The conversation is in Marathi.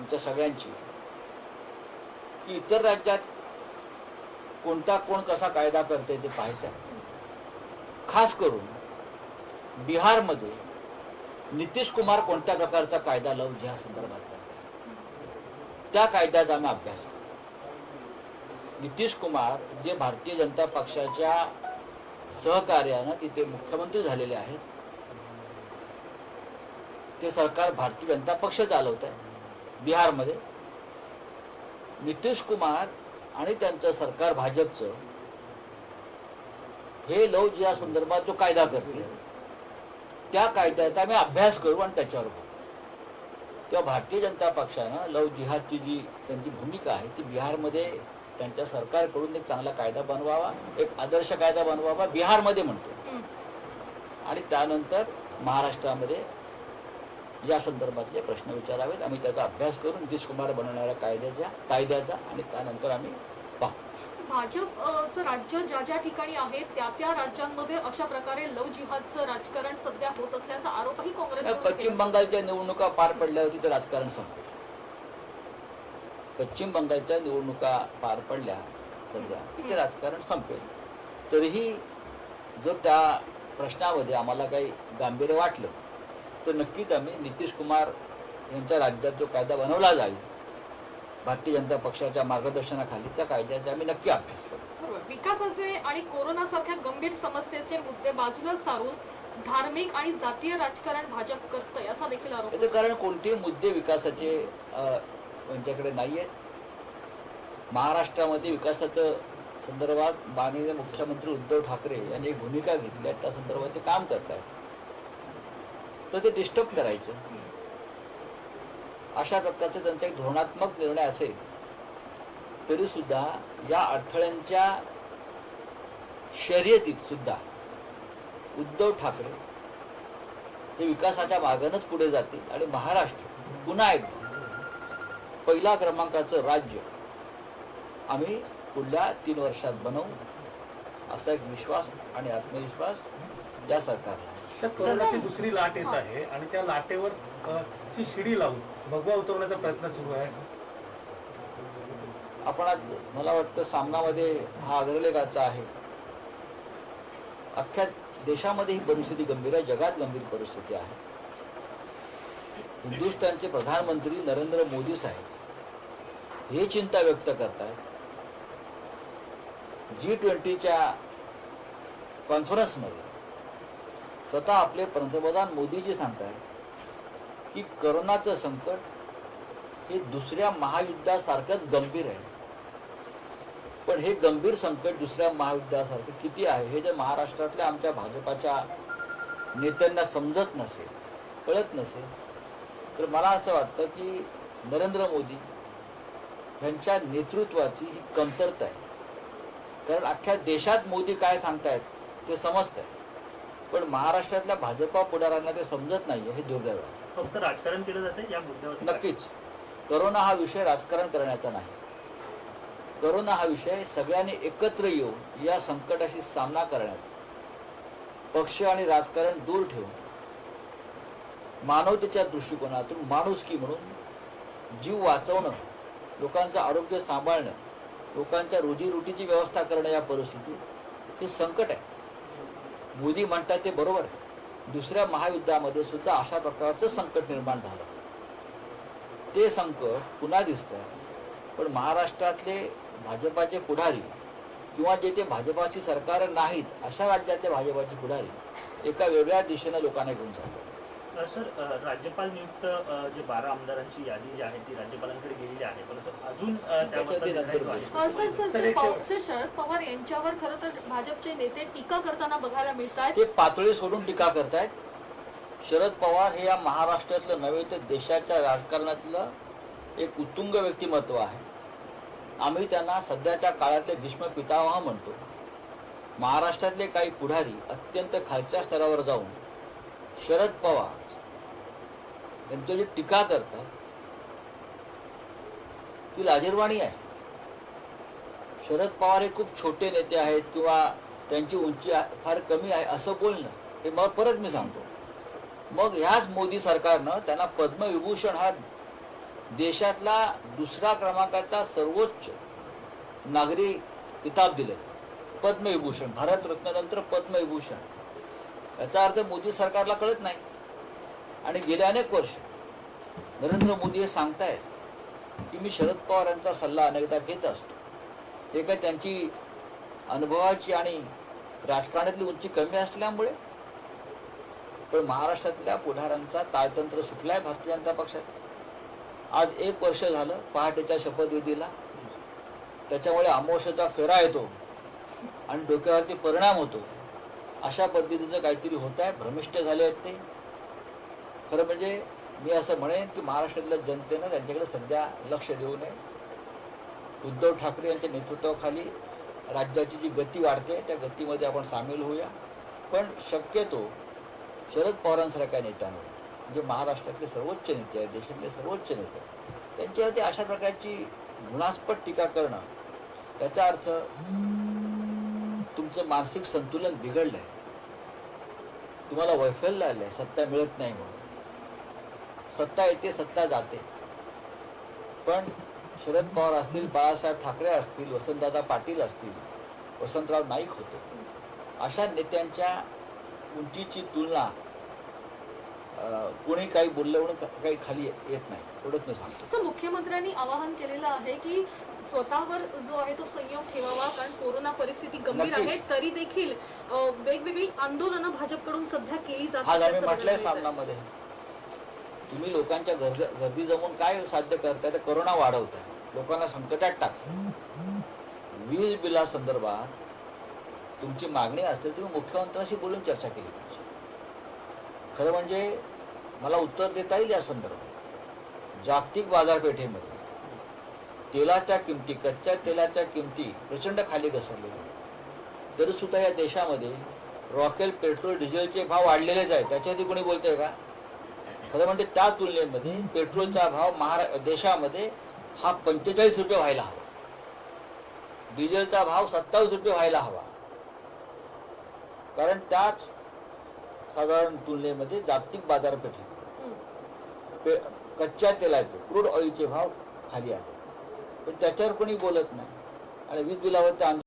आमच्या सगळ्यांची. की इतर राज्यात कोणता कोण कसा कायदा करते ते पाहायचं खास करून बिहारमध्ये नितीश कुमार कोणत्या प्रकारचा कायदा लावून ह्या संदर्भात करतात. त्या कायद्याचा आम्ही अभ्यास करू नितीश कुमार जे भारतीय जनता पक्षाच्या सहकार्यानं तिथे मुख्यमंत्री झालेले आहेत. ते सरकार भारतीय जनता पक्ष चालवत आहे बिहारमध्ये. नितीश कुमार आणि त्यांचं सरकार भाजपचं हे लव जिहा संदर्भात जो कायदा करतील त्या कायद्याचा आम्ही अभ्यास करू आणि त्याच्यावर बोलू तेव्हा भारतीय जनता पक्षानं लव जिहादची जी त्यांची भूमिका आहे ती बिहारमध्ये त्यांच्या सरकारकडून एक चांगला कायदा बनवावा एक आदर्श कायदा बनवावा बिहारमध्ये म्हणतो. आणि त्यानंतर महाराष्ट्रामध्ये या संदर्भातले प्रश्न विचारावेत. आम्ही त्याचा अभ्यास करून नितीश कुमार बनवणाऱ्या कायद्याच्या कायद्याचा आणि त्यानंतर आम्ही पाहू. भाजपचं राज्य ज्या ज्या ठिकाणी आहे त्या त्या राज्यांमध्ये अशा प्रकारे लव जिहादचं राजकारण सध्या होत असल्याचा आरोपही काँग्रेस पश्चिम बंगालच्या निवडणुका पार पडल्यावर तिथे राजकारण संपलं. पश्चिम बंगालच्या निवडणुका पार पडल्या सध्या तिथे राजकारण संपेल. तरीही जर त्या प्रश्नामध्ये आम्हाला काही गांभीर्य वाटलं तर नक्कीच आम्ही नितीश कुमार यांच्या राज्यात जो कायदा बनवला जाईल भारतीय जनता पक्षाच्या मार्गदर्शनाखाली त्या कायद्याचा आम्ही नक्की अभ्यास करू. विकासाचे आणि कोरोना सारख्या गंभीर समस्येचे मुद्दे बाजूला सारून धार्मिक आणि जातीय राजकारण भाजप करतंय असा देखील आरोप याचं कारण कोणतेही मुद्दे विकासाचे यांच्याकडे नाही आहेत महाराष्ट्रामध्ये विकासाचं संदर्भात माननीय मुख्यमंत्री उद्धव ठाकरे यांनी एक भूमिका घेतली आहे त्या संदर्भात ते काम करत आहेत तर ते डिस्टर्ब करायचं अशा प्रकारचं त्यांचा एक धोरणात्मक निर्णय असेल तरी सुद्धा या अडथळ्यांच्या शर्यतीत सुद्धा उद्धव ठाकरे हे विकासाच्या मार्गानंच पुढे जातील आणि महाराष्ट्र पुन्हा एकदा पहिला क्रमांकाचं राज्य आम्ही पुढल्या तीन वर्षात बनवू असा एक विश्वास आणि आत्मविश्वास या सरकारला आहे. कोरोनाची दुसरी लाट येत आहे आणि त्या लाटेवर ची शिडी लावून भगवा उतरवण्याचा प्रयत्न सुरू आहे. आपण आज मला वाटतं सामनामध्ये हा अग्रलेखाचा आहे. अख्ख्या देशामध्ये ही परिस्थिती गंभीर आहे जगात गंभीर परिस्थिती आहे. हिंदुस्थानचे प्रधानमंत्री नरेंद्र मोदी साहेब हे चिंता व्यक्त करतायत. जी ट्वेंटीच्या कॉन्फरन्समध्ये स्वतः आपले पंतप्रधान मोदीजी सांगतायत की करोनाचं संकट हे दुसऱ्या महायुद्धासारखंच गंभीर आहे. पण हे गंभीर संकट दुसऱ्या महायुद्धासारखं किती आहे हे जर महाराष्ट्रातल्या आमच्या भाजपाच्या नेत्यांना समजत नसेल कळत नसेल तर मला असं वाटतं की नरेंद्र मोदी यांच्या नेतृत्वाची ही कमतरता आहे. कारण अख्ख्या देशात मोदी काय सांगतायत ते समजत आहे पण महाराष्ट्रातल्या भाजपा पुढाऱ्यांना ते समजत नाही हे दुर्दैव आहे. फक्त राजकारण केलं जाते या मुद्द्यावर नक्कीच. करोना हा विषय राजकारण करण्याचा नाही. करोना हा विषय सगळ्यांनी एकत्र येऊन या संकटाशी सामना करण्याचा. पक्ष आणि राजकारण दूर ठेवून मानवतेच्या दृष्टिकोनातून माणुसकी म्हणून जीव वाचवणं लोकांचं आरोग्य सांभाळणं लोकांच्या रोजीरोटीची व्यवस्था करणं या परिस्थितीत हे संकट आहे. मोदी म्हणतात ते बरोबर दुसऱ्या महायुद्धामध्ये सुद्धा अशा प्रकारचं संकट निर्माण झालं. ते संकट पुन्हा दिसतं पण महाराष्ट्रातले भाजपाचे पुढारी किंवा जे ते भाजपाची सरकार नाहीत अशा राज्यातले भाजपाचे पुढारी एका वेगळ्या दिशेनं लोकांना घेऊन चालले. सर राज्यपाल नियुक्त जे बारा आमदारांची यादी जी आहे ती राज्यपालांकडे गेलेली आहे. अजून सर सर सर, पव-. सर, शरद पवार यांच्यावर खरं तर भाजपचे नेते टीका करताना बघायला मिळत आहेत ते पातळी सोडून टीका करतायत. शरद पवार हे या महाराष्ट्रातलं नव्हे तर देशाच्या राजकारणातलं एक उत्तुंग व्यक्तिमत्व आहे. आम्ही त्यांना सध्याच्या काळातले भीष्म पितामह म्हणतो. महाराष्ट्रातले काही पुढारी अत्यंत खालच्या स्तरावर जाऊन शरद पवार यांची जी टीका करतात. ती लाजीरवाणी आहे. शरद पवार हे खूप छोटे नेते आहेत किंवा त्यांची उंची फार कमी आहे असं बोलणं हे मग परत मी सांगतो. मग ह्याच मोदी सरकारनं त्यांना पद्मविभूषण हा देशातला दुसरा क्रमांकाचा सर्वोच्च नागरी किताब दिले पद्मविभूषण भारतरत्नानंतर पद्मविभूषण. याचा अर्थ मोदी सरकारला कळत नाही. आणि गेले अनेक वर्ष नरेंद्र मोदी हे सांगतायत की मी शरद पवार यांचा सल्ला अनेकदा घेत असतो. ते काय त्यांची अनुभवाची आणि राजकारणातली उंची कमी असल्यामुळे? पण महाराष्ट्रातल्या पुढाऱ्यांचा ताळतंत्र सुटलाय भारतीय जनता पक्षाचा. आज एक वर्ष झालं पहाटेच्या शपथविधीला. त्याच्यामुळे आमोशाचा फेरा येतो आणि डोक्यावरती परिणाम होतो. अशा पद्धतीचं काहीतरी होत आहे भ्रमिष्ट झाले आहेत ते. खरं म्हणजे मी असं म्हणेन की महाराष्ट्रातल्या जनतेनं त्यांच्याकडे सध्या लक्ष देऊ नये. उद्धव ठाकरे यांच्या नेतृत्वाखाली राज्याची जी गती वाढते त्या गतीमध्ये आपण सामील होऊया. पण शक्यतो शरद पवारांसारख्या नेत्यांवर जे महाराष्ट्रातले सर्वोच्च नेते आहेत देशातले सर्वोच्च नेते त्यांच्यावरती अशा प्रकारची घृणास्पद टीका करणं त्याचा अर्थ तुमचं मानसिक संतुलन बिघडलं आहे तुम्हाला वैफल्य आलं आहे सत्ता मिळत नाही म्हणून. सत्ता येते सत्ता जाते पण शरद पवार असतील बाळासाहेब ठाकरे असतील वसंतदादा पाटील असतील वसंतराव नाईक होते अशा नेत्यांच्या उंचीची तुलना कोणी काही बोललं म्हणून काही खाली येत नाही एवढंच मी सांगतो तर मुख्यमंत्र्यांनी आवाहन केलेलं आहे की स्वतःवर जो आहे तो संयम ठेवावा कारण कोरोना परिस्थिती गंभीर. आहे तरी देखील वेगवेगळी आंदोलनं भाजपकडून सध्या केली जात म्हटलंय. सामनामध्ये तुम्ही लोकांच्या गर्द गर्दी जमून काय साध्य करताय तर करोना वाढवताय. लोकांना संकटात टाकताय. वीज बिलासंदर्भात तुमची मागणी असेल तुम्ही मुख्यमंत्र्यांशी बोलून चर्चा केली पाहिजे. खरं म्हणजे मला उत्तर देता येईल या संदर्भात. जागतिक बाजारपेठेमध्ये तेलाच्या किमती कच्च्या तेलाच्या किमती प्रचंड खाली घसरलेल्या तरीसुद्धा या देशामध्ये रॉकेल पेट्रोल डिझेलचे भाव वाढलेलेच आहेत. त्याच्यावरती कोणी बोलतंय का? खरं म्हणजे त्या तुलनेमध्ये पेट्रोलचा भाव महारा देशामध्ये हा पंचेचाळीस रुपये व्हायला हवा. डिझेलचा भाव सत्तावीस रुपये व्हायला हवा. कारण त्याच साधारण तुलनेमध्ये जागतिक बाजारपेठेत पे- कच्च्या तेलाचे क्रूड ऑइलचे भाव खाली आले. पण त्याच्यावर कोणी बोलत नाही. आणि वीज बिलावर ते